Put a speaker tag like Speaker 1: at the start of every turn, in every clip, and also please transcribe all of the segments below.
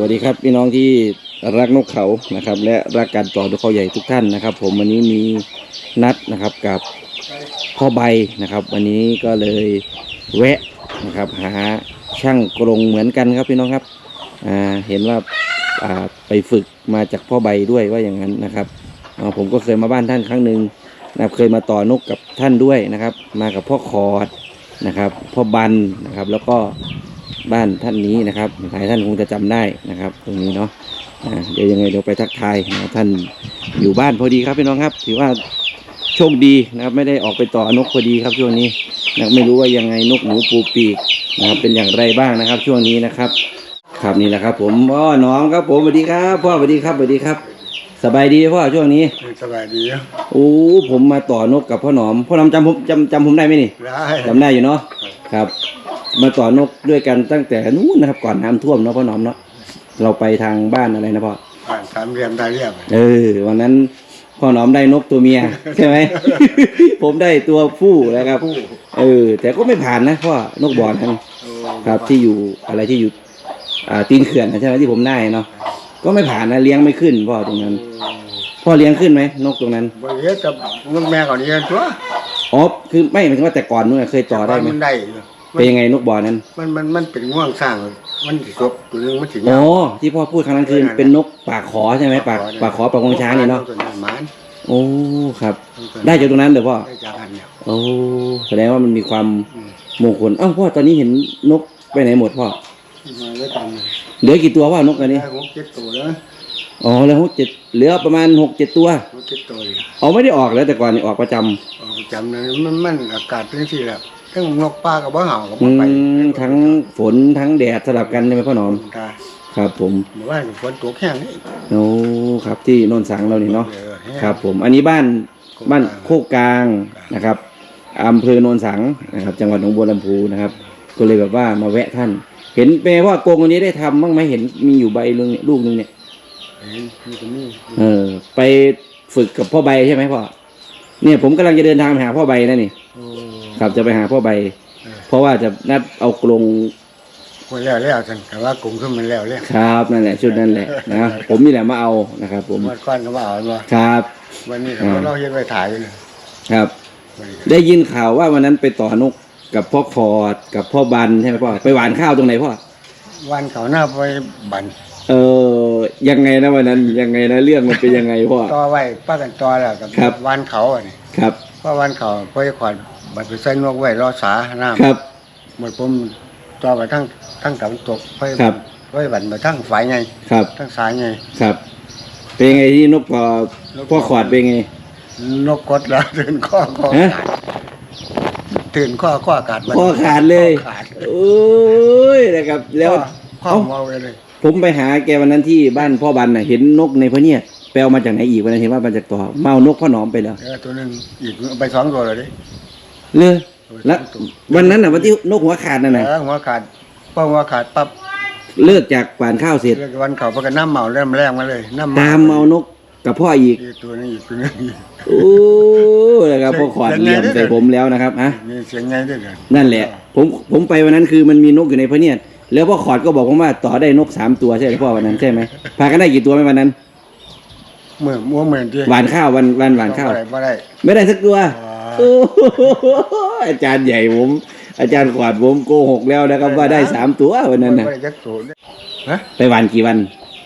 Speaker 1: วัสดีครับพี่น้องที่รักนกเขานะครับ และรักการต่อนกเขาใหญ่ทุกท่านนะครับ ผมวันนี้มีนัดนะครับกับพ่อใบนะครับ วันนี้ก็เลยแวะนะครับหาช่างกรงเหมือนกันครับพี่น้องครับอ่าเห็นว่าอ่าไปฝึกมาจากพ่อใบด้วยว่าอย่างนั้นนะครับอ่าผมก็เคยมาบ้านท่านครั้งหนึ่งนะครับเคยมาต่อนกกับท่านด้วยนะครับ มากับพ่อคอร์ดนะครับพ่อบันนะครับแล้วก็ บ้านท่านนี้นะครับหลายท่านคงจะจำได้นะครับ ตรงนี้เนาะอ่าเดี๋ยวยังไงเดี๋ยวไปทักทายนะครับท่านอยู่บ้านพอดีครับพี่น้องครับ ถือว่าโชคดีนะครับ ไม่ได้ออกไปต่อนกพอดีครับช่วงนี้นะครับไม่รู้ว่ายังไงนกหนูปูปีกนะครับเป็นอย่างไรบ้างนะครับ ช่วงนี้นะครับ ครับนี่แหละครับ ผมพ่อน้องครับผมสวัสดีครับพ่อสวัสดีครับสวัสดีครับสบายดีพ่อช่วงนี้
Speaker 2: สบายดีอะ
Speaker 1: โอ้ผมมาต่อนกกับพ่อหนอมพ่อหนอมจำผมจำจำผมได้ไหมนี่
Speaker 2: ได้
Speaker 1: จำได้อยู่เนาะครับ มาต่อนกด้วยกันตั้งแต่นู้นนะครับ ก่อนน้ำท่วมเนาะพ่อหนอมเนาะเราไปทางบ้านอะไรนะพ่อ
Speaker 2: ผ่านสามเหลี่ยมได้เรียบ
Speaker 1: เออวันนั้นพ่อหนอมได้นกตัวเมียใช่ไหมผมได้ตัวผู้นะครับ
Speaker 2: ผู้
Speaker 1: เออ แต่ก็ไม่ผ่านนะพ่อนกบอลทั้ง
Speaker 2: โอ้
Speaker 1: ครับที่อยู่อะไรที่อยู่อ่าตีนเขื่อนนะใช่ไหมที่ผมได้เนาะก็ไม่ผ่านนะเลี้ยงไม่ขึ้นพ่อตรงนั้น พ่อเลี้ยงขึ้นไหมนกตรงนั้น
Speaker 2: บริเวณกับนกแม่ก่อนนี้ตัว
Speaker 1: อ๋อคือไม่หมายถึงว่าแต่ก่อนนู้นนะเคยต่อได้ไหม
Speaker 2: มันได้อยู่
Speaker 1: เป็นยังไงนกบอลนั้น
Speaker 2: มันมันมันเป็นง่วงสร้าง มันสิศพตัวนึงมันสิ
Speaker 1: อ๋อที่พ่อพูดครั้งนั้นคือเป็นนกปากขอใช่ไหมปากปากขอปากงวงช้างนี่เนาะ
Speaker 2: ตัวหมาน
Speaker 1: โอ้ครับ ได้จากตรงนั้นเหรอพ่อ
Speaker 2: ได้จากอันเนี่ย
Speaker 1: โอ้แสดงว่ามันมีความ
Speaker 2: อืม
Speaker 1: มงคลเอ้าพ่อตอนนี้เห็นนกไปไหนหมดพ่อ
Speaker 2: มาไว้ตาม
Speaker 1: เหลือกี่ตัวพ่อนกอันนี้
Speaker 2: ได้หกเจ็ดตัวแล้ว
Speaker 1: อ๋อเหลือหกเจ็ดเหลือประมาณหกเจ็ดตัว
Speaker 2: หกเจ็ดตัวเลย
Speaker 1: เอาไม่ได้ออกแล้วแต่ก่อนนี่ออกประจำ
Speaker 2: ออกประจำเลยมันมันอากาศเป็นที่แหละ ทั้งนกปลากับบ่เห่ากับ
Speaker 1: อื
Speaker 2: ไป
Speaker 1: มทั้งฝนทั้งแดดสลับกันใช่ไหมพ่อหนอมครับผม
Speaker 2: หมู่บ้านฝนตกแห้งนี่
Speaker 1: โอ้ครับที่โนนสังเรานี่เนาะ
Speaker 2: ออแห้ง
Speaker 1: ครับผมอันนี้บ้านบ้านโคกกลางนะครับอำเภอโนนสังนะครับ จังหวัดหนองบัวลำพูนะครับ ก็เลยแบบว่ามาแวะท่าน เห็นเป็นไงว่ากรงอันนี้ได้ทำบ้างไหมเห็นมีอยู่ใบเรื่องลูกนึงเนี่ย
Speaker 2: เห็นมีตรงนี้
Speaker 1: เออไปฝึกกับพ่อใบใช่ไหมพ่อเนี่ยผมกำลังจะเดินทางไปหาพ่อใบนะนี่
Speaker 2: โอ้
Speaker 1: ครับจะไปหาพ่อใบ
Speaker 2: เออ
Speaker 1: เพราะว่าจะนัดเอากรง
Speaker 2: คนแล้วแล้วท่านแต่ว่ากลุ่มขึ้นมันแล้วแล้ว
Speaker 1: ครับนั่นแหละชุดนั่นแหละนะผมนี่แหละมาเอานะครับ ผม
Speaker 2: วันก้อนก็ว่าเอามา
Speaker 1: ครับ
Speaker 2: วันนี้
Speaker 1: อ่า
Speaker 2: เราเฮ็ดไว้ถ่ายอยู่เลย
Speaker 1: ครับ
Speaker 2: วันนี้
Speaker 1: ได้ยินข่าวว่าวันนั้นไปต่อนกกับพ่อคอร์ดกับพ่อบันใช่ไหมพ่อไปหวานข้าวตรงไหนพ่อ
Speaker 2: วันเขาหน้าไปบัน
Speaker 1: เออยังไงนะวันนั้นยังไงนะเรื่องมันเป็นยังไงพ่อ
Speaker 2: ต่อไว้ป้ากันต่อแล้วกับ
Speaker 1: ครับ
Speaker 2: วันเขาอะนี่
Speaker 1: ครับ
Speaker 2: เพราะวันเขาพ่อจะขอด บัดไปใส่นวกไว้รอสาน้ำ
Speaker 1: ครับ
Speaker 2: หมดผมต่อไปทั้งทั้งตะวันตกพ่อ
Speaker 1: ครับ
Speaker 2: พ่อบันไปทั้งฝ่ายไง
Speaker 1: ครับ
Speaker 2: ทั้งสายไง
Speaker 1: ครับ เป็นไงที่นกพอพ่อคอร์ดเป็นไง
Speaker 2: นกกดแล้วตื่นข้อข้อ
Speaker 1: ฮะ
Speaker 2: ขาดตื่นข้อข้ออากาศมัน
Speaker 1: พ่อขาดเลย
Speaker 2: ขาด
Speaker 1: โอ้ยนะครับ แล้ว
Speaker 2: ข้อ
Speaker 1: เอ้า
Speaker 2: เมาไปเลย
Speaker 1: ผมไปหาแกวันนั้นที่บ้านพ่อบันน่ะเห็นนกในพระเนี่ยแปลมาจากไหนอีกวันนั้นเห็นว่ามาจากต่อเมานกพ่อหนอมไปแล้ว
Speaker 2: เออตัวหนึงอีกเอาไปสองตัวเลยดิ
Speaker 1: เลยแล้ววันนั้นน่ะวันที่นกหัวขาดนั่นน่ะ
Speaker 2: เออหัวขาดพอหัวขาดปั๊บ
Speaker 1: เลิกจากหวานข้าวเสร็จ
Speaker 2: เรื่องวันเขาพากันน้ำเมาเริ่มแรงมาเลยน้ำ
Speaker 1: ตามเมานกกับพ่ออีก
Speaker 2: อีกตัวนึงอีกตัวนึงอีก
Speaker 1: โอ้นะครับพ่อขอดเหลี่ยมใส่ผมแล้วนะครับฮะ
Speaker 2: มีเสียงไงด้วยกัน
Speaker 1: นั่นแหละ ผมผมไปวันนั้นคือมันมีนกอยู่ในพระเนี่ยแล้วพ่อขอดก็บอกผมว่าต่อได้นกสามตัวใช่ไหมพ่อวันนั้นใช่ไหมพากันได้กี่ตัวไหมวันนั้น
Speaker 2: เมื่อมัวเหมือนที่
Speaker 1: หวานข้าววันวันหวานข้าว
Speaker 2: บ่ได้บ่ได้
Speaker 1: ไม่ได้สักตัว
Speaker 2: ว้า
Speaker 1: โอ้โหอาจารย์ใหญ่ผม อาจารย์ขวาดผมโกหกแล้วนะครับว่าได้สามตัววันนั้นนะ
Speaker 2: บ่ได้จักตัวเนี่ยฮะ
Speaker 1: ไปหวานกี่วัน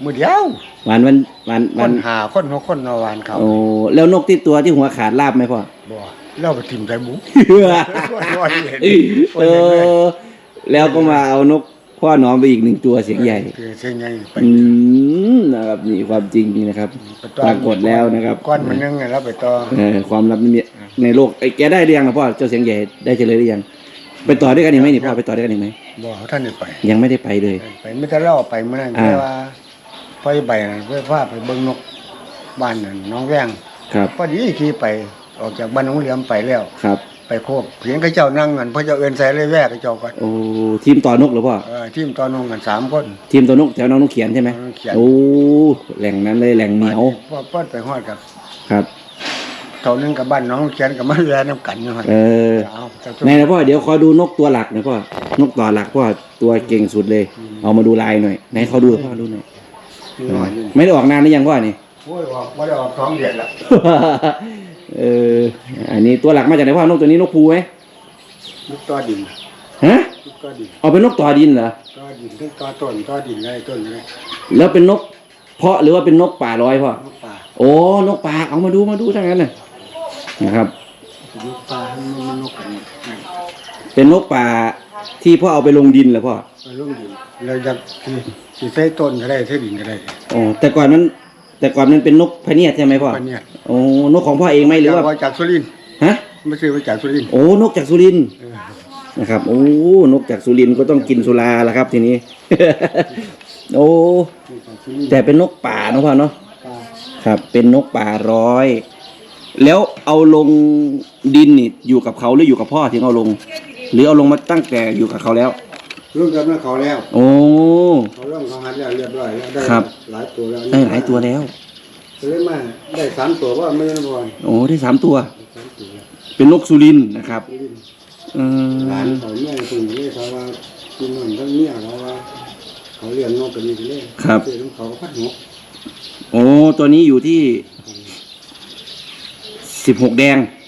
Speaker 2: มือเดียว
Speaker 1: หวานวันหวาน
Speaker 2: ค
Speaker 1: วัน
Speaker 2: นหาคนหกคนนอวานเขา
Speaker 1: โอ้แล้วนกที่ตัวที่หัวขาดลาบไหมพ่อ
Speaker 2: บ่เล่าไปทิ่มใจบุ
Speaker 1: เออแล้วก็มาเอานก พ่อหนอมไปอีกหนึ่งตัวเสียงใหญ่
Speaker 2: คือเสียงใหญ่ไป
Speaker 1: อืมนะครับนี่ความจริงจริงนะครับปรากฏแล้วนะครับ
Speaker 2: ก้อนมันนึงไงแล้วไปต่อ
Speaker 1: เออความลับนี่ในโลกไอ้แกได้หรือยังอะพ่อเจ้าเสียงใหญ่ได้เฉลยหรือยัง ไปต่อด้วยกันอีกไหมนี่พ่อไปต่อด้วยกันอีกไหม
Speaker 2: บ่ท่านได้ไป
Speaker 1: ยังไม่ได้ไปเลย
Speaker 2: ไปไม่ได้เล่าไปเมื่อนั้น
Speaker 1: อ่า
Speaker 2: แค่ว่าไปใบน่ะเพื่อพาไปเบิ่งนกบ้านนั่นน้องแวง
Speaker 1: ครับ
Speaker 2: พอดีขี่ไปออกจากบ้านน้องเหลี่ยมไปแล้ว
Speaker 1: ครับ
Speaker 2: ไปโคบเพียงกระเจ้านั่งกันพระเจ้าเอินใส่เลยแวกกระเจ้าก่อน
Speaker 1: โอ้ทีมต่อนกเหรือพ่อ
Speaker 2: เออทีมตอนนงกันสามคน
Speaker 1: ทีมต่อนกแถวน้องนกเขียนใช่ไหม
Speaker 2: น้องเขียน
Speaker 1: โอ้แหล่งนั้นเลยแหล่งเหนียว
Speaker 2: พอเปิดไปฮอดกับ
Speaker 1: ครับ
Speaker 2: เท่านึงกับบ้านน้องเขียนกับมาเรือน้ำกันอยู่หั่น
Speaker 1: เออ
Speaker 2: เอาเจ้า
Speaker 1: ไหนนะพ่อเดี๋ยวขอดูนกตัวหลักหนะพ่อนกต่อหลักพ่อตัวเก่งสุดเลยเอามาดูลายหน่อยไหนเขาดูพ่อดูหน่อย
Speaker 2: น้อยอยู่
Speaker 1: ไม่ได้ออกนานหรือยังพ่อนี่
Speaker 2: โอ้ยออกบ่ได้ออกท้องเดือนละ
Speaker 1: เออ อันนี้ตัวหลักมาจากไหนพ่อนกตัวนี้นกภูไหม
Speaker 2: ลูกต้อดิน
Speaker 1: ฮะ
Speaker 2: ลูกต้อดิน
Speaker 1: เอาเป็นนกต่อดินเหรอ
Speaker 2: ต้อดินทั้งต้อต้นต้อดินอะไรต้นอะไร
Speaker 1: แล้วเป็นนก เพาะหรือว่าเป็นนกป่าร้อยพ่อ
Speaker 2: ลูกป่า
Speaker 1: โอ้นกป่าเอามาดูมาดูทั้งนั้นเลยนะครับ
Speaker 2: ลูกป่ามันมันนกกันนี่
Speaker 1: เป็นนกป่าที่พ่อเอาไปลงดินเหรอพ่อ
Speaker 2: มันลุ่มดินเราจะสิสิใส่ต้นก็ได้ใส่ดินก็ได้
Speaker 1: อ๋อแต่ก่อนนั้น แต่ก่อนมันเป็นนกพะเนียดใช่ไหมพ่อ
Speaker 2: ปานเนี่ย
Speaker 1: โอ้นกของพ่อเองไหมหรือว่า
Speaker 2: จากจากสุรินทร์
Speaker 1: ฮะ
Speaker 2: ไม่ซื้อมาจากสุรินทร์
Speaker 1: โอ้นกจากสุรินทร์
Speaker 2: เออ
Speaker 1: นะครับโอ้นกจากสุรินทร์ก็ต้องกินสุราละครับ ทีนี้ โอ้
Speaker 2: จากสุรินทร์
Speaker 1: แต่เป็นนกป่าเนอะพ่อเนาะ
Speaker 2: ป่า
Speaker 1: ครับเป็นนกป่าร้อย แล้วเอาลงดินนี่อยู่กับเขาหรืออยู่กับพ่อถึงเอาลง หรือเอาลงมาตั้งแต่อยู่กับเขาแล้ว
Speaker 2: รุ่นกับนั้นเขาแล้ว
Speaker 1: โอ้
Speaker 2: เขาเริ่มเขาหัดแล้วเรียบร้อยแล้วได้
Speaker 1: ครับ
Speaker 2: หลายตัวแล้ว
Speaker 1: ได้หลายตัวแล้ว
Speaker 2: เลยมาได้สามตัวว่าไม่ได้บอล
Speaker 1: โอ้ได้สามตัว
Speaker 2: สามตัวแล้ว
Speaker 1: เป็นนกสุรินทร์นะครับ
Speaker 2: สุรินทร์
Speaker 1: อื
Speaker 2: หลาน
Speaker 1: ม
Speaker 2: เขาแม่คุณนี่เขาว่ากินนอนทั้งเมียเขาว่า เขาเลี้ยงนกกันนี่เลย
Speaker 1: ครับ
Speaker 2: เจอของเขาพัดนก
Speaker 1: โอ้ตัวนี้อยู่ที่สิบหกแดงนะ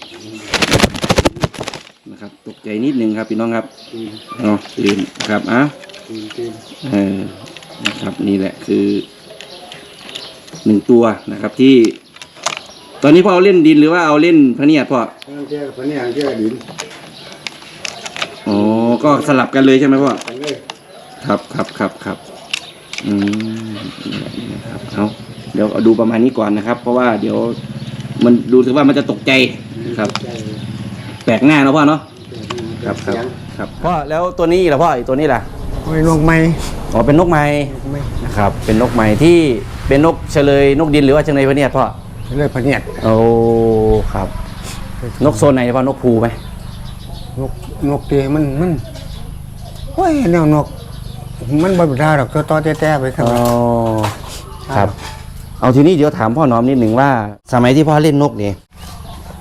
Speaker 1: ครับตกใจนิดนึงครับพี่น้องครับ
Speaker 2: อืม
Speaker 1: เนาะลืมครับอะ
Speaker 2: อืมจริง
Speaker 1: เออนะครับนี่แหละคือหนึ่งตัวนะครับที่ ตอนนี้พ่อเอาเล่นดินหรือว่าเอาเล่นพะเนียดพ่อ
Speaker 2: ทั้งแก่พะเนี่ยแก่ดิน
Speaker 1: อ๋อก็สลับกันเลยใช่ไหมพ่อ
Speaker 2: กันเลย
Speaker 1: ครับครับครับครับอืมนี่แหละนี่นะครับเอาเดี๋ยวเอาดูประมาณนี้ก่อนนะครับ เพราะว่าเดี๋ยวมันดูถึงว่ามันจะตกใจครับ
Speaker 2: ใจ
Speaker 1: แปลกหน้าเนาะพ่อเนาะ
Speaker 2: ค
Speaker 1: ค
Speaker 2: รั
Speaker 1: รั
Speaker 2: บบค
Speaker 1: ค
Speaker 2: รั
Speaker 1: รั
Speaker 2: บบ
Speaker 1: ครับพ่อแล้วตัวนี้ล่ะพ่ออีกตัวนี้ล่ะ
Speaker 2: โอ้ยนกไม้
Speaker 1: อ๋อเป็นนกไม้
Speaker 2: นกไม้
Speaker 1: นะครับเป็นนกไม้ที่เป็นนกเฉลยนกดินหรือว่าเฉลยพะเนียดพ่อ
Speaker 2: เลยพะเนี่ย
Speaker 1: โอ้ครับ นกโซนไหนพ่อนกภูไหม
Speaker 2: นกนกตีมันมันโอ้ยแนวนก มันบ่ได้หรอกตัวต่อแต่ๆไปครับ
Speaker 1: อ๋อครับ เอาทีนี้เดี๋ยวถามพ่อหน้อมนิดหนึ่งว่า สมัยที่พ่อเล่นนกนี่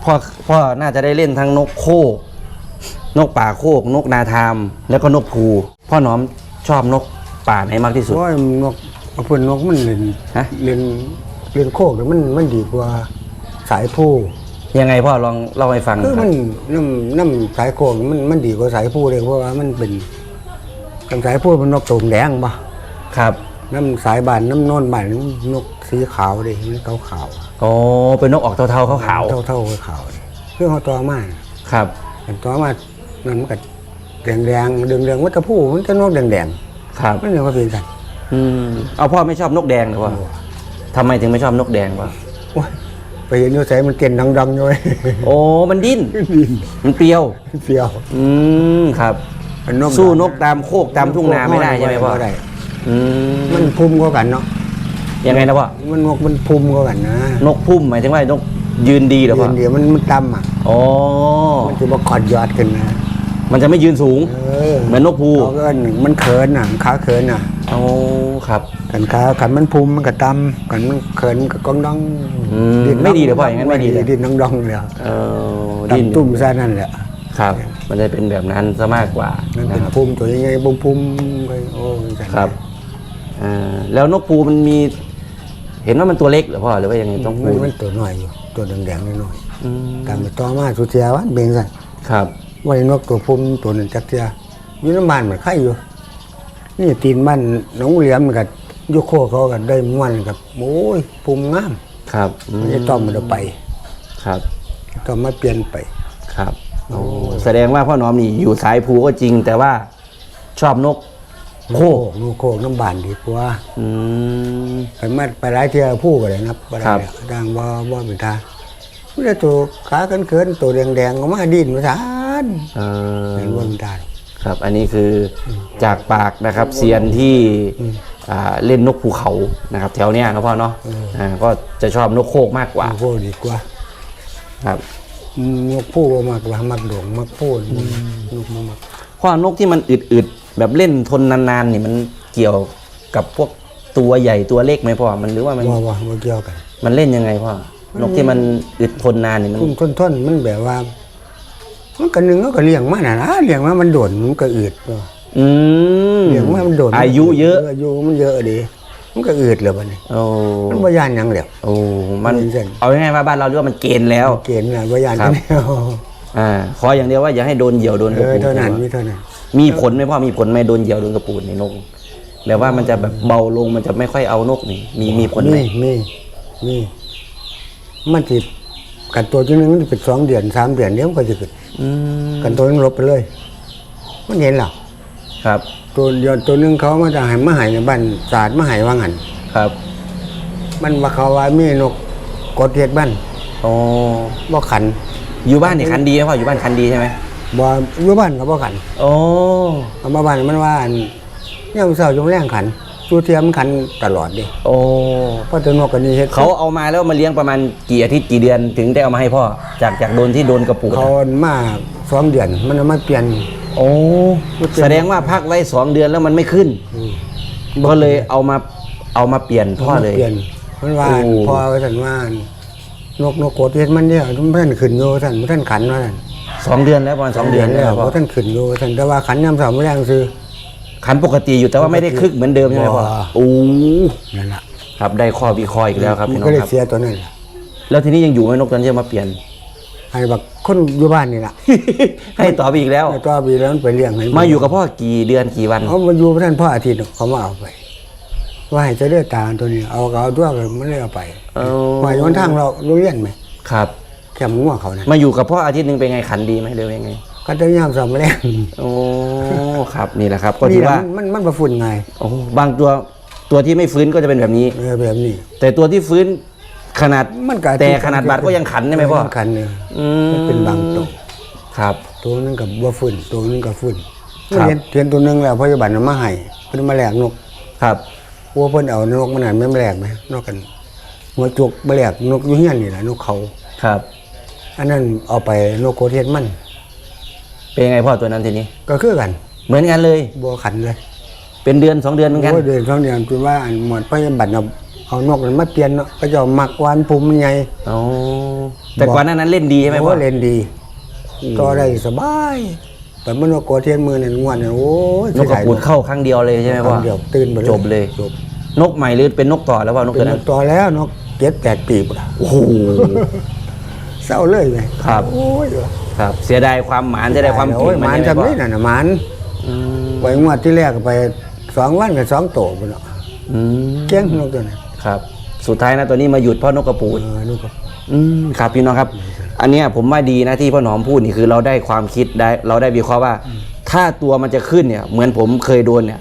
Speaker 1: พ่อพ่อน่าจะได้เล่นทั้งนกโคก นกป่าโคก นกนาทาม แล้วก็นกภูพ่อหน้อมชอบนกป่าไหนมากที่สุด
Speaker 2: โอ้ยนกเอาเพิ่นนกมันเล่น
Speaker 1: ฮะ
Speaker 2: เล่นเล่นโคกเนี่ยมันมันดีกว่าสายผู้
Speaker 1: ยังไงพ่อลองเล่าให้ฟังห
Speaker 2: คื
Speaker 1: น่
Speaker 2: อ
Speaker 1: อยค
Speaker 2: มั
Speaker 1: รับ
Speaker 2: นน้ำน้ำสายโคกมันมันดีกว่าสายผู้เลยเพราะว่ามันเป็นน้ำสายผู้มันนกตูมแดงปะ
Speaker 1: ครับ
Speaker 2: น้ำสายบานน้ำโนนบานนกสีขาวดิมันขาวขาว
Speaker 1: โอ้เป็นนกออกเทาๆขาว
Speaker 2: เท่าเท่าๆขาวๆดิเพื่อเขาตัวมา
Speaker 1: ๆครับ
Speaker 2: อันตัวมา นั่นมันก็แดงแดงๆเดืองเดืองๆมันจะผู้มันจะนกแดงแดง
Speaker 1: ครับ
Speaker 2: ๆมันเลยว่าเป็นกัน
Speaker 1: อืมเอาพ่อไม่ชอบนกแดงเหรอวะทำไมถึงไม่ชอบนกแดงวะ
Speaker 2: โอ้ยไปเห็นอยู่ใส่มันเก่นดังๆอยู่เลย
Speaker 1: โอ้มันดิ้นมันเปรี้ยว
Speaker 2: เสียว
Speaker 1: อืมครับ
Speaker 2: เป็นนก
Speaker 1: สู้นกตามโคกตามทุ่งนาไม่ได้ใช่ไหมพ่อ
Speaker 2: ได้
Speaker 1: อืม
Speaker 2: มันพุ่มก็กันเนาะ
Speaker 1: ยังไงนะพ่อ
Speaker 2: มันนกมันพุ่มก็กันนะ
Speaker 1: นกพุ่มหมายถึงว่านกยืนดีเหรอพ่อ
Speaker 2: เดี๋ยวมันมันต่ำอะ
Speaker 1: อ๋อ
Speaker 2: มันจะมาขอดยอดขึ้นนะ
Speaker 1: มันจะไม่ยืนสูง
Speaker 2: เออ
Speaker 1: เหมือนนกภู
Speaker 2: เขาก็มันเขินอะขาเขินอะ
Speaker 1: โอ้ครับ
Speaker 2: กันขาขันมันพุ่มมันก็ต่ำกันมันเขินก็กองดอง
Speaker 1: อืมไม่ดีเหรอพ่ออย่างนั้นไม่ดีเลย
Speaker 2: ดินน้องดองเลย
Speaker 1: เออดิ้น
Speaker 2: ต่ำตุ้มซะนั่นแหละ
Speaker 1: ครับ มันจะเป็นแบบนั้นซะมากกว่า
Speaker 2: มัน
Speaker 1: นะ
Speaker 2: เป็น
Speaker 1: ครับ
Speaker 2: พุ่มตัวยังไงบุ้มพุ่มไปโอ้ยจัง
Speaker 1: ครับอ่าแล้วนกภูมันมี เห็นว่ามันตัวเล็กเหรอพ่อหรือว่ายังไงต้อง
Speaker 2: มั
Speaker 1: ภู
Speaker 2: นมันตัวน้อยอยู่ตัวแดงๆน้อย
Speaker 1: อืม
Speaker 2: ๆตามไปต่อมาสุเทียวันเบงสั่น
Speaker 1: ครับ
Speaker 2: ว่าไอ้นกตัวพุ่มตัวนึงจักเทียอยู่น้ำบ้านมันไข่อยู่ นี่ตีนบ้านน้องเหลี่ยมกับยกโคเขากันได้ม้วนกับโอ้ยพุ่มงาม
Speaker 1: ครับอื
Speaker 2: ไม่ต้องมันเอาไป
Speaker 1: ครับ
Speaker 2: ต้องมาเปลี่ยนไป
Speaker 1: ครับโอ้แสดงว่าพ่อหน้อมนี่อยู่สายภูก็จริง แต่ว่าชอบนก โคก
Speaker 2: นกโคกน้ำบานดีกว่า
Speaker 1: อืม
Speaker 2: ไปมาไปหลายเที่ยวผู้ก็เลยนับบ่ได้
Speaker 1: ครับ
Speaker 2: ดังบ่บ่เป็นทางไม่ได้ตัวขาเขินๆตัวแดงๆออกมาดิ้นมาสา น
Speaker 1: เออ
Speaker 2: เป็นบ่เป็นทาง
Speaker 1: ครับ อันนี้คือจากปากนะครับเซียนที่อ่าเล่นนกภูเขานะครับ แถวเนี้ยนะพ่อเนาะอ่าก็จะชอบนกโคกมากกว่า
Speaker 2: นกโคกดีกว่า
Speaker 1: ครับ
Speaker 2: อืมนกผู้บ่มากกว่ามักดงมักผู้นกบ่มัก
Speaker 1: เพราะนกที่มันอึดๆแบบเล่นทนนานๆนี่มันเกี่ยวกับพวกตัวใหญ่ตัวเล็กไหมพ่อมันหรือว่ามัน
Speaker 2: บ่บ่บ่เกี่ยวกัน
Speaker 1: มันเล่นยังไงพ่อนกที่มันอึดทนนานเนี่ยมัน
Speaker 2: ทุ่มทนๆมันแบบว่า มันก็หนึงมันก็เลี้ยงมาน่ะนะเลี้ยงมามันโดนมันก็อืดตัว
Speaker 1: อืม
Speaker 2: เลี้ยงมามันโดน
Speaker 1: อายุเยอะ
Speaker 2: อายุมันเยอะดีมันก็อืดเลยบัดนี้
Speaker 1: โอ้
Speaker 2: มันบ่ยานหยังแล้ว
Speaker 1: โอ้มัน
Speaker 2: มันเส้น
Speaker 1: เอาง่ายๆว่าบ้านเราเรียกว่ามันเกณฑ์แล้ว
Speaker 2: เกณฑ์น่ะบ่ยาน
Speaker 1: ครับ
Speaker 2: แล้ว
Speaker 1: อ่าขออย่างเดียวว่าอย่าให้โดนเหยี่ยวโดนก
Speaker 2: เอ
Speaker 1: ระ
Speaker 2: อ
Speaker 1: ปู
Speaker 2: เท่านั้นมีเท่านั้น
Speaker 1: มีผลไหมพ่อมีผลไหมโดนเหยี่ยวโดนกระปูในนกแบบว่ามันจะแบบเบาลงมันจะไม่ค่อยเอานกนี่มีมีผลไหม
Speaker 2: มีมีมีมันสิ กันตัวที่หนึงมันสิเป็นสองเดือนสามเดือนเดี๋ยวมันก็จะขึ้น
Speaker 1: อืม
Speaker 2: กันตัวนึงลบไปเลย มันเห็นหรอ
Speaker 1: ครับ
Speaker 2: ตัวเดียวตัวหนึงเขามาจะให้มาใหายในบ้านศาสตร์มาใหายว่างหัน
Speaker 1: ครับ
Speaker 2: มันว่าเขาว่ามีนกกดเฮ็ดบ้าน
Speaker 1: โอ้
Speaker 2: บ่ขัน
Speaker 1: อยู่บ้านนี่คันดีไหมพ่ออยู่บ้านคันดีใช่ไหม
Speaker 2: บ่อยู่บ้านก็บ่ขัน
Speaker 1: โอ้
Speaker 2: เอามาบ้านมันว่าอันยามเช้าจงแรงขัน ตัวเทียมนขันตลอดดิ
Speaker 1: โอ้
Speaker 2: เพราะตัวนกกันนี่เฮ็ด
Speaker 1: เขาเอามาแล้วมาเลี้ยงประมาณกี่อาทิตย์กี่เดือนถึงได้เอามาให้พ่อ จากจากโดนที่โดนกระปู
Speaker 2: เขามาสองเดือนมันเอามาเปลี่ยน
Speaker 1: โอ้แสดงว่าพักไว้สองเดือนแล้วมันไม่ขึ้น
Speaker 2: อืม
Speaker 1: ก็เลยเอามาเอามาเปลี่ยนพ่อเลย
Speaker 2: เปลี่ยนมันว่า
Speaker 1: โอ้
Speaker 2: พอว่าท่านว่านกนกโกดเฮ็ดมันเนี่ยมันท่านขึ้นอยู่ท่านบ่ท่านขันว่าท่าน
Speaker 1: สองเดือนแล้วประมาณสองเดือน
Speaker 2: แล้
Speaker 1: แล้ววพ่อ
Speaker 2: บ่ท่านขึ้นอยู่ท่านแต่ว่าขันยามเช้ามื้อแรงซื้อ
Speaker 1: ขันปกติอยู่แต่ว่าไม่ได้คึกเหมือนเดิมใช่ไหมพ่อ
Speaker 2: ว้า
Speaker 1: โอ้
Speaker 2: นั่นล่ะ
Speaker 1: ครับได้ข้อวิเคราะห์อีกแล้วครับ
Speaker 2: มั
Speaker 1: พี่
Speaker 2: น
Speaker 1: น้อ
Speaker 2: ก็
Speaker 1: ง
Speaker 2: เลย
Speaker 1: ครับ
Speaker 2: เสียตัวนั้นล่ะ
Speaker 1: แล้วทีนี้ยังอยู่ไหมนกตอนที่จะมาเปลี่ยน
Speaker 2: ให้บักคนอยู่บ้านนี่ล่ะ
Speaker 1: ให้ตอบอีกแล้ว
Speaker 2: ให้ตัวบีแล้วมันไปเลี้ยงให้
Speaker 1: มาอยู่กับพ่อกี่เดือนกี่วัน
Speaker 2: เขามาอยู่ท่านพ่ออาทิตย์เขามาเอาไป ว่าให้จะเลือดตาตัวนี้ เอาก็เอาตัวก็มันเลยเอาไป
Speaker 1: เอา
Speaker 2: ว่าอยู่บนทางเราโรงเรียนไหม
Speaker 1: ครับ
Speaker 2: แค่ง่วงเขานะ
Speaker 1: มาอยู่กับพ่ออาทิตย์หนึ่งเป็นไงขันดีไหมเร็วยังไง
Speaker 2: ก็จะย่ามสามแรง
Speaker 1: โอ้ครับนี่แหละครับก็
Speaker 2: นี่
Speaker 1: ถือ
Speaker 2: แหละ
Speaker 1: ว่า
Speaker 2: มันมันประฝุ่นไง
Speaker 1: โอ้บางตัวตัวที่ไม่ฟื้นก็จะเป็นแบบนี้
Speaker 2: เออแบบนี้
Speaker 1: แต่ตัวที่ฟื้นขนาด
Speaker 2: มันก็
Speaker 1: แต่ขนาดบาดก็ยังขันใช่ไหมพ่อ
Speaker 2: นขันเนี่ย
Speaker 1: อื
Speaker 2: มันเป็นบางตัว
Speaker 1: ครับ
Speaker 2: ตัวนึงกับว่าฝุ่นตัวนึงกับฝุ่น
Speaker 1: ครั
Speaker 2: มัน
Speaker 1: บ
Speaker 2: เห็นเห็นตัวนึงแล้วพยาบาลเอามาให้เพิ่นมาแลกนก
Speaker 1: ครับ
Speaker 2: วัวเพิ่นเอานกมันนั่นไม่มาแลกไหมนกกันหัวจุกมาแลกนกอยู่เฮียนนี่แหละนกเขา
Speaker 1: ครับ
Speaker 2: อันนั้นเอาไปนกโกเทศมัน
Speaker 1: เป็นยังไงพ่อตัวนั้นทีนี้
Speaker 2: ก็คือกัน
Speaker 1: เหมือนกันเลย
Speaker 2: บัวขันเลย
Speaker 1: เป็นเดือนสองเดือนเหมือนกัน
Speaker 2: โอ้ยเดือนสองเดือนคือว่าอันหมดพยาบาลเอาเอานกนั้นมาเปลี่ยนเนาะก็จะเอามักวานภูมิใหญ่
Speaker 1: อ๋อ แต่ก่อนหน้านั้นเล่นดีใช่ไหมพ่อ
Speaker 2: โอ้เล่นดีก็ได้สบายแต่มันว่าโกเทียนมือนั่นงวนนั่นโอ้ย
Speaker 1: นกกระปูดเข้าครั้งเดียวเลยใช่ไหมพ่อ
Speaker 2: เดียวตื่นไปเลย
Speaker 1: จบเลย
Speaker 2: จบ
Speaker 1: นกใหม่หรือเป็นนกต่อแล้วพ่อนก
Speaker 2: เป็
Speaker 1: ตัวนนั้น
Speaker 2: นกตัวแล้วนกเจ็ดแปดปีปุ่น
Speaker 1: โอ้โห
Speaker 2: เศร้าเลยไง
Speaker 1: ครับ
Speaker 2: โอ้ย
Speaker 1: ครับเสียดายความหมานเสียดายความ
Speaker 2: โอ้
Speaker 1: เก่
Speaker 2: ย
Speaker 1: ง
Speaker 2: ห
Speaker 1: มัน
Speaker 2: มัน
Speaker 1: ใช่ไหม
Speaker 2: จำ
Speaker 1: พ่อ
Speaker 2: นี่น่ะนะหมัน
Speaker 1: อืม
Speaker 2: ไปงวดที่แรกก็ไปสองวันกับสองโตปุ่นเนาะ
Speaker 1: อืม
Speaker 2: เกี้ยงนกตัวนั้น
Speaker 1: ครับ สุดท้ายนะตัวนี้มาหยุดเพ่อนกกระปู
Speaker 2: เอ
Speaker 1: ด
Speaker 2: อนกก็
Speaker 1: อืมครับพี่น้องครับ อันเนี้ยผมว่าดีนะที่พ่อหนอมพูดนี่คือเราได้ความคิดได้เราได้วิเคราะห์ว่า ถ้าตัวมันจะขึ้นเนี่ย เหมือนผมเคยโดนเนี่ย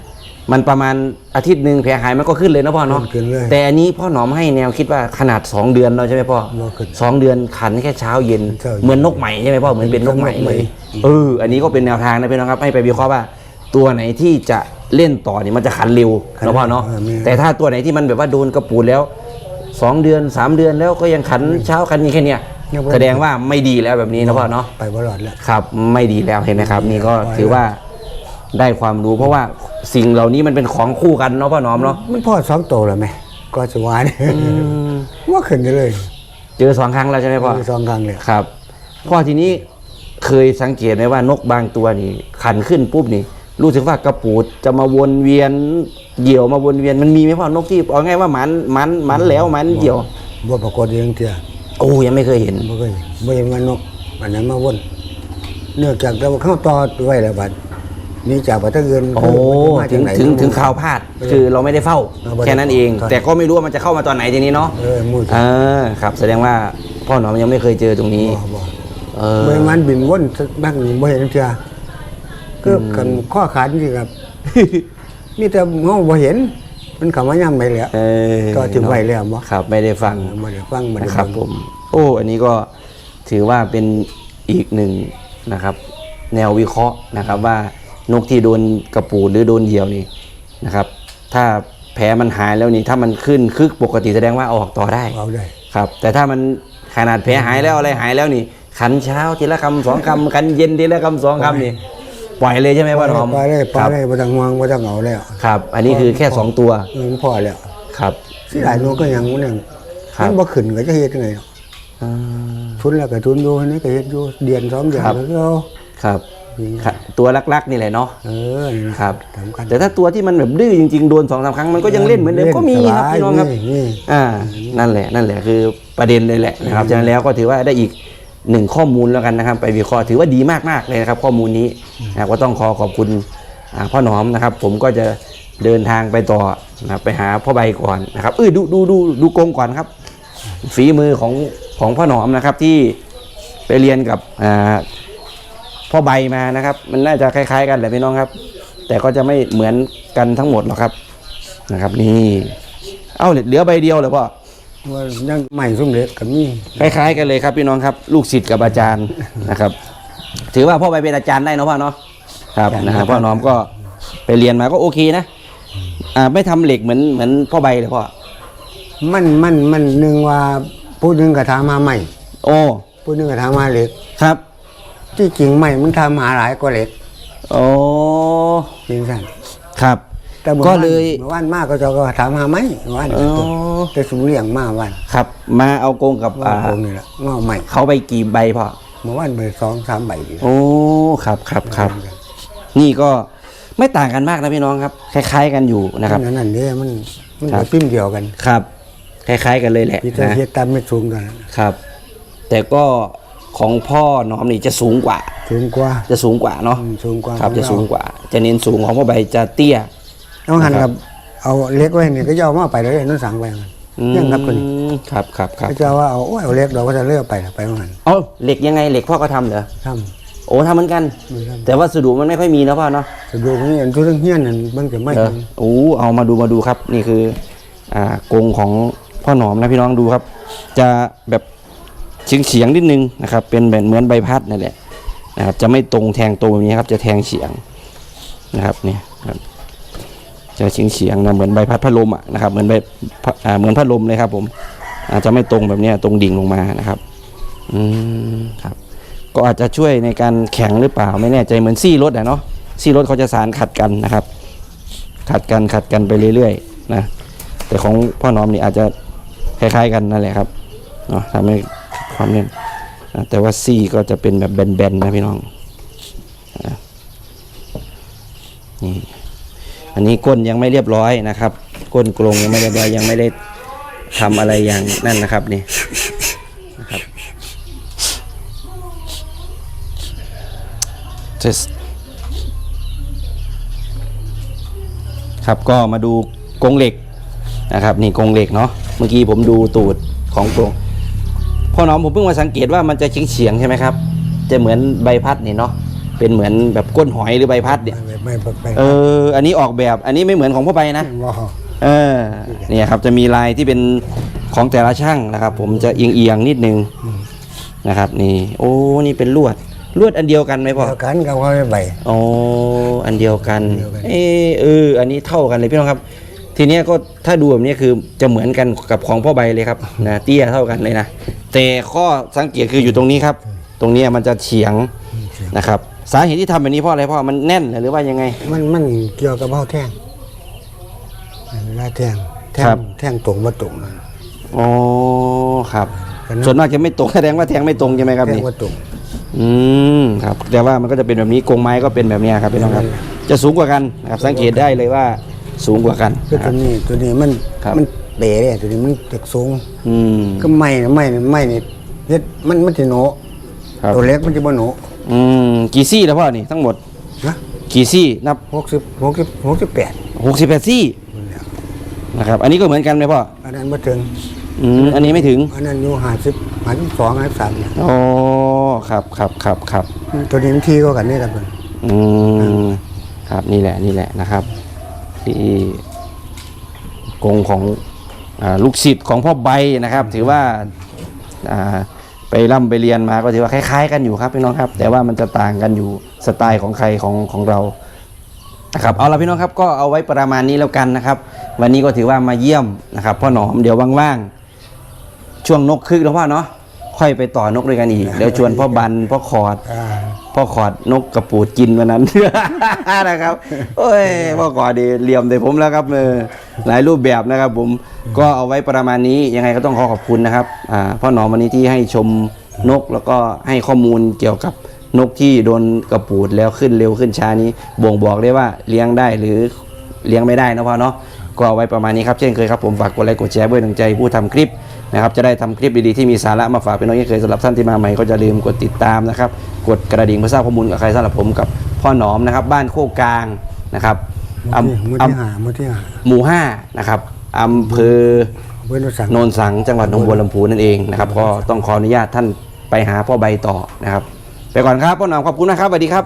Speaker 1: มันประมาณอาทิตย์หนึ่งแผลหายมันก็ขึ้นเลยนะพ่อเนาะ
Speaker 2: ขึ้นเลย
Speaker 1: แต่อันนี้พ่อหนอมให้แนวคิดว่าขนาด 2 เดือนเราใช่ไหมพ่อ
Speaker 2: บ่ขึ้น
Speaker 1: สองเดือนขันแค่เช้าเย็น
Speaker 2: เช้าเย็น
Speaker 1: เหมือนนกใหม่ใช่ไหมพ่อเหมือนเป็นนกใหม่
Speaker 2: นกใหม่
Speaker 1: เลยเอออันนี้ก็เป็นแนวทางนะพี่น้องครับให้ไปวิเคราะห์ว่า ตัวไหนที่จะเล่นต่อเนี่ยมันจะขันเร็ว
Speaker 2: ขัน
Speaker 1: นะพ่อเนาะ
Speaker 2: เออมี
Speaker 3: แต่ถ้าตัวไหนที่มันแบบว่าโดนกระปูดแล้วสองเดือนสามเดือนแล้วก็ยังขันเช้าขันนี้แค่เนี้ย
Speaker 2: ยังบ่
Speaker 3: แสดงว่าไม่ดีแล้วแบบนี้นะพ่อเนาะ
Speaker 2: ไปบรอดแล้ว
Speaker 3: ครับ ไม่ดีแล้วเห็นไหมครับ นี่ก็ถือว่า ได้ความรู้เพราะว่าสิ่งเหล่านี้มันเป็นของคู่กันเนาะพ่อหนอมเนาะ
Speaker 2: มันพอสองโตแล้วไหมก็จะวานว่าขึ้นได้เลย
Speaker 3: เจอสองครั้งแล้วใช่ไหมพ่อ
Speaker 2: มีสองครั้งเลย
Speaker 3: ครับพ่อทีนี้เคยสังเกตไหมว่านกบางตัวนี่ขันขึ้นปุ๊บนี่รู้สึกว่ากระปูดจะมาวนเวียนเหยี่ยวมาวนเวียนมันมีไหมพ่อนกที่เอาง่ายว่าหมันหมันหมันแล้วหมันเหยี่ยว
Speaker 2: บ่ปรากฏเองเทีย
Speaker 3: โอ้ยังไม่เคยเห็น
Speaker 2: บ่เคยบ่เห็นว่านกอันนั้นมาวนเนื่องจากเราเข้าต่อไว้แล้วบัด นี่จากประเทศอื่น
Speaker 3: โอ้
Speaker 2: คือมันจะมา
Speaker 3: ถึ
Speaker 2: จาก
Speaker 3: ง
Speaker 2: ไหน
Speaker 3: ถึงถึงข่าวพลาดคือเราไม่ได้เฝ้า
Speaker 2: เออไม่ได้
Speaker 3: แค่นั้นเอง
Speaker 2: เฝ้า
Speaker 3: แต่ก็ไม่รู้ว่ามันจะเข้ามาตอนไหนทีนี้เนาะ
Speaker 2: เออมู
Speaker 3: เออครับ แสดงว่าพ่อหนอมยังไม่เคยเจอตรงนี้
Speaker 2: บ่บ่
Speaker 3: เออ
Speaker 2: เมื่อมันบินวนสักบ้างนี่บ่เห็นเทียก็กันข้อขาดนี่ครับ มีแต่เฮาบ่เห็น มันเข้ามาย่ำไปแล้ว
Speaker 3: เออ
Speaker 2: ก็ถึงไว้แล้วบ่
Speaker 3: ครับ ไม่ได้ฟัง
Speaker 2: บ่ได้ฟังบ่ได้
Speaker 3: นะครับ
Speaker 2: เง
Speaker 3: ผม โอ้ อันนี้ก็ถือว่าเป็นอีกหนึ่งนะครับ แนววิเคราะห์นะครับว่า นกที่โดนกระปูดหรือโดนเหยี่ยวนี่นะครับ ถ้าแผลมันหายแล้วนี่ถ้ามันขึ้นคึกปกติแสดงว่าเอาออกต่อได้
Speaker 2: เอาได้
Speaker 3: ครับ แต่ถ้ามันขนาดแผลหายแล้วอะไรหายแล้วนี่ขันเช้าทีละคำสองคำขันเย็นทีละคำสองคำนี่ปล่อยเลยใช่ไหมพ่อหนอม
Speaker 2: ไปเลยไป
Speaker 3: ครับ
Speaker 2: เลยบ่ต้องห่วงบ่ต้องเอาแล้ว
Speaker 3: ครับ อันนี้คือแค่สองตัว
Speaker 2: เออมันพอแล้ว
Speaker 3: ครับ
Speaker 2: สิหลายนกก็ยังมันยัง
Speaker 3: ครับ
Speaker 2: มันบ่ขึ้นก็จะเฮ็ดยังไงเนาะ
Speaker 1: อ่า
Speaker 2: ทุนแล้วก็ทุนอยู่นี่ก็เฮ็ดอยู่เดือนสองเดือน
Speaker 1: ครับ
Speaker 2: แล้วก็เอา
Speaker 1: ครับ ครับตัวลักๆนี่แหละเนาะ
Speaker 2: เออนี่
Speaker 1: ครับ
Speaker 2: สำคัญ
Speaker 1: แต่ถ้าตัวที่มันแบบดื้อจริงๆโดนสองสามครั้งมันก็ยังเล่นเหมือนเดิมก็มีครับ
Speaker 2: สาย
Speaker 1: พี่น้องครับ
Speaker 2: นี่
Speaker 1: อ่านั่นแหละนั่นแหละคือประเด็นเลยแหละนะครับฉะนั้นแล้วก็ถือว่าได้อีกหนึ่งข้อมูลแล้วกันนะครับ ไปวิเคราะห์ถือว่าดีมากๆเลยนะครับ ข้อมูลนี้นะครับก็ต้องขอขอบคุณอ่าพ่อหนอมนะครับ ผมก็จะเดินทางไปต่อนะครับไปหาพ่อใบก่อนนะครับเออดูดูดูดูกรงก่อนครับ ฝีมือของของพ่อหนอมนะครับที่ไปเรียนกับอ่า พ่อใบมานะครับ มันน่าจะคล้าย ๆ กันแหละพี่น้องครับ แต่ก็จะไม่เหมือนกันทั้งหมดหรอกครับนะครับ นี่ เอ้าเหลือใบเดียวเหรอพ่อ
Speaker 2: ว่ายังใหม่สมเด็จก็มี
Speaker 1: คล้ายๆกันเลยครับพี่น้องครับ ลูกศิษย์กับอาจารย์นะครับ ถือว่าพ่อไปเป็นอาจารย์ได้เนอะพ่อเนาะครับนะฮะพ่อน้อมก็ไปเรียนมาก็โอเคนะอ่าไม่ทำเหล็กเหมือนเหมือนพ่อใบเลยพ่อ
Speaker 2: มันมันมันหนึงว่าผู้หนึงก็ถามมาใหม่
Speaker 1: โอ้
Speaker 2: ผู้หนึงก็ถามมาเหล็ก
Speaker 1: ครับ
Speaker 2: ที่จริงใหม่มันทำหาหลายกว่าเหล็ก
Speaker 1: โอ้
Speaker 2: จริงสั่น
Speaker 1: ครับ
Speaker 2: แต่มื่อ
Speaker 1: ก็
Speaker 2: วาน
Speaker 1: เลย
Speaker 2: เมื่อวานมากก็จะก็ถามหาไหมเมื่อวาน
Speaker 1: อ๋อ
Speaker 2: แต่สูงเลี่ยงมาวัน
Speaker 1: ครับ มาเอากรงกับ
Speaker 2: ว่า
Speaker 1: อ่า
Speaker 2: ผมนี่แหละงอใหม่
Speaker 1: เขาไปกี่ใบพ่อ
Speaker 2: เมื่อวานไปสองสามใบดี
Speaker 1: โอ้ครับครับครับ นี่ก็ไม่ต่างกันมากนะพี่น้องครับ คล้าย ๆ กันอยู่นะครับ
Speaker 2: นั่นนั่นเนี่ยมันมัน
Speaker 1: ครับ
Speaker 2: ก็พิมพ์เดียวกัน
Speaker 1: ครับ คล้าย ๆ กันเลยแหละ
Speaker 2: พี่จะ
Speaker 1: นะ
Speaker 2: เฮ็ดตามไม่สูงกัน
Speaker 1: ครับ แต่ก็ ของพ่อน้อมนี่จะสูงกว่า
Speaker 2: สูงกว่า
Speaker 1: จะสูงกว่าเนาะ
Speaker 2: อืมสูงกว่า
Speaker 1: ครับ
Speaker 2: ของ
Speaker 1: จะ
Speaker 2: เรา
Speaker 1: สูงกว่า จะเน้นสูงของพ่อใบจะเตี้ย
Speaker 2: เอาหัน
Speaker 1: นะครั
Speaker 2: กับบเอาเล็กไว้นี่ก็จะเอามาไปเลยนั่นสั่งไปมัน
Speaker 1: อืม
Speaker 2: ยังครับตัวนี้
Speaker 1: ครับครับครับ
Speaker 2: ก็จะว่าเอาโอ้ยเอาเล็กเราก็จะเลือกไปไปว่าหัน
Speaker 1: เอาเหล็กยังไงเหล็กพ่อก็ทำเหรอ
Speaker 2: ท
Speaker 1: โอ้ทำเหมือนกันำ
Speaker 2: มือท
Speaker 1: แต่ว่าสดุมันไม่ค่อยมีนะพ่อเนาะำ
Speaker 2: สะดวกนี่อันทุเรื่องเฮี้ยนนั่นมันจะไม่
Speaker 1: เออโอ้เอามาดูมาดูครับ นี่คือ อ่ากรงของพ่อหนอมนะพี่น้องดูครับ จะแบบ เฉียงเฉียงๆนิดนึงนะครับเป็นแบบเหมือนใบพัดนั่นแหละนะครับจะไม่ตรงแทงตรงแบบนี้ครับจะแทงเฉียงนะครับเนี่ยครับจะเฉียงเฉียงๆนะเหมือนใบพัดพัดลมอะนะครับเหมือนใบเหมือนพัดลมเลยครับผมอาจจะไม่ตรงแบบนี้ตรงดิ่งลงมานะครับอืมครับก็อาจจะช่วยในการแข็งหรือเปล่าไม่แน่ใจเหมือนซี่รถอะเนาะซี่รถเขาจะสารขัดกันนะครับ ขัดกันขัดกันไปเรื่อยๆนะแต่ของพ่อน้อมนี่อาจจะคล้ายๆกันนั่นแหละครับเนาะทำให้ ความเน่นแต่ว่าซี่ก็จะเป็นแบบแบนๆนะพี่น้องนี่อันนี้ก้นยังไม่เรียบร้อยนะครับ ก้นกรงยังไม่เรียบร้อยยังไม่ได้ทำอะไรอย่างนั่นนะครับนี่นะครับ Test ครับก็มาดูกรงเหล็กนะครับ นี่กรงเหล็กเนาะเมื่อกี้ผมดูตูดของกรง พ่อน้องผมเพิ่งมาสังเกตว่ามันจะเฉียงเฉียงใช่ไหมครับ จะเหมือนใบพัดนี่เนาะเป็นเหมือนแบบก้นหอยหรือใบพัดเนี่ย
Speaker 2: ไม่ไม่
Speaker 1: เออ อันนี้ออกแบบอันนี้ไม่เหมือนของพ่อใบนะเออเนี่ยครับจะมีลายที่เป็นของแต่ละช่างนะครับ ผมจะเอียงเอียงนิดนึงนะครับ นี่ โอ้นี่เป็นลวดลวดอันเดียวกันไหมพ่อ
Speaker 2: เดียวกันกับเขาใบ
Speaker 1: อ๋ออันเดียวกัน
Speaker 2: อันเดียวกัน
Speaker 1: เออเออ อันนี้เท่ากันเลยพี่น้องครับ ทีเนี้ยก็ถ้าดูแบบนี้คือจะเหมือนกันกับของพ่อใบเลยครับนะเตี้ยเท่ากันเลยนะแต่ข้อสังเกตคืออยู่ตรงนี้ครับ ตรงเนี้ยมันจะเฉียงนะครับ สาเหตุที่ทำแบบนี้เพราะอะไรเพราะมันแน่นหรือว่ายังไง
Speaker 2: มันมันเกี่ยวกับเบ้าแท่งเวลาแท่งแท่
Speaker 1: ครั
Speaker 2: ง
Speaker 1: บ
Speaker 2: แท่งตรงมาตรงนั่น
Speaker 1: อ๋อครับ
Speaker 2: กันนะ
Speaker 1: ส่วนมากจะไม่ตรงแสดงว่าแทงไม่ตรงใช่ไหมครับ
Speaker 2: แท่ง
Speaker 1: นี่
Speaker 2: มาตรง
Speaker 1: อืมครับแต่ว่ามันก็จะเป็นแบบนี้กรงไม้ก็เป็นแบบเนี้ยครับพี่น้องครับ จะสูงกว่ากันนะครับสังเกตได้เลยว่า สูงกว่ากัน
Speaker 2: คือ
Speaker 1: นะค
Speaker 2: ตั
Speaker 1: รั
Speaker 2: ว
Speaker 1: บ
Speaker 2: นี้ตัวนี้มัน
Speaker 1: ครับ
Speaker 2: มันเป๋เลยตัวนี้มันตึกสูง
Speaker 1: อืม
Speaker 2: ก็ไม่นะไม่นะไม่นี่เฮ็ดมันมันสิโหน
Speaker 1: ครับ
Speaker 2: ตัวเล็กมันจะบ่โหน
Speaker 1: อืมกี่ซี่แล้วพ่อนี่ทั้งหมด
Speaker 2: นะ
Speaker 1: กี่ซี่นับ
Speaker 2: หกสิบหกสิบหกสิบแปด
Speaker 1: หกสิบแปดซี่นะครับ อันนี้ก็เหมือนกันไหมพ่อ
Speaker 2: อันนั้นมาถึง
Speaker 1: อืมอันนี้ไม่ถึง
Speaker 2: อันนั้นอยู่ห้าสิบห้าสิบสองห้าสิบสาม
Speaker 1: อ๋อครับครับครับครับ
Speaker 2: ตัวนี้มันทีก็กันนี่แหละเพิ่น
Speaker 1: อืมครับนี่แหละนี่แหละนะครับ ที่กรงของอาลูกศิษย์ของพ่อใบนะครับ ถือว่าอ่าไปร่ำไปเรียนมาก็ถือว่าคล้าย ๆ กันอยู่ครับพี่น้องครับ แต่ว่ามันจะต่างกันอยู่สไตล์ของใครของของเรานะครับเอาละพี่น้องครับก็เอาไว้ประมาณนี้แล้วกันนะครับ วันนี้ก็ถือว่ามาเยี่ยมนะครับพ่อหนอมเดี๋ยวว่างๆช่วงนกคึกแล้วพ่อเนาะ ค่อยไปต่อนกด้วยกันอีกเดี๋ยวชวนพ่อบันพ่อขอด
Speaker 2: อ่า
Speaker 1: พ่อขอดนกกระปูดกินวันนั้นนะครับโอ้ยพ่อขอดดีเหลี่ยมแต่ผมแล้วครับเออหลายรูปแบบนะครับ ผมก็เอาไว้ประมาณนี้ยังไงก็ต้องขอขอบคุณนะครับอ่าพ่อหนอมวันนี้ที่ให้ชมนกแล้วก็ให้ข้อมูลเกี่ยวกับนกที่โดนกระปูดแล้วขึ้นเร็วขึ้นช้านี้ บ่งบอกได้ว่าเลี้ยงได้หรือเลี้ยงไม่ได้นะพ่อเนาะก็เอาไว้ประมาณนี้ครับเช่นเคยครับผมฝากกดไลค์กดแชร์เพื่อหนึ่งใจผู้ทำคลิป นะครับจะได้ทำคลิปดีๆที่มีสาระมาฝากพี่น้องยังเคยสำหรับท่านที่มาใหม่ก็จะลืมกดติดตามนะครับกดกระดิ่งเพื่อทราบข้อมูลกับใครสำหรับผมกับพ่อหนอมนะครับ บ้านโคกกลางนะครับ
Speaker 2: หมือ
Speaker 1: อำ
Speaker 2: ที่หาหมือที่หา
Speaker 1: หมู่ห้านะครับอำเภอ
Speaker 2: เว้นสัง
Speaker 1: โนนสังจังหวัดหนองบัวลำพูนั่นเองนะครับก็ต้องขออนุญาตท่านไปหาพ่อใบต่อนะครับ ไปก่อนครับพ่อหนอมขอบคุณนะครับสวัสดีครับ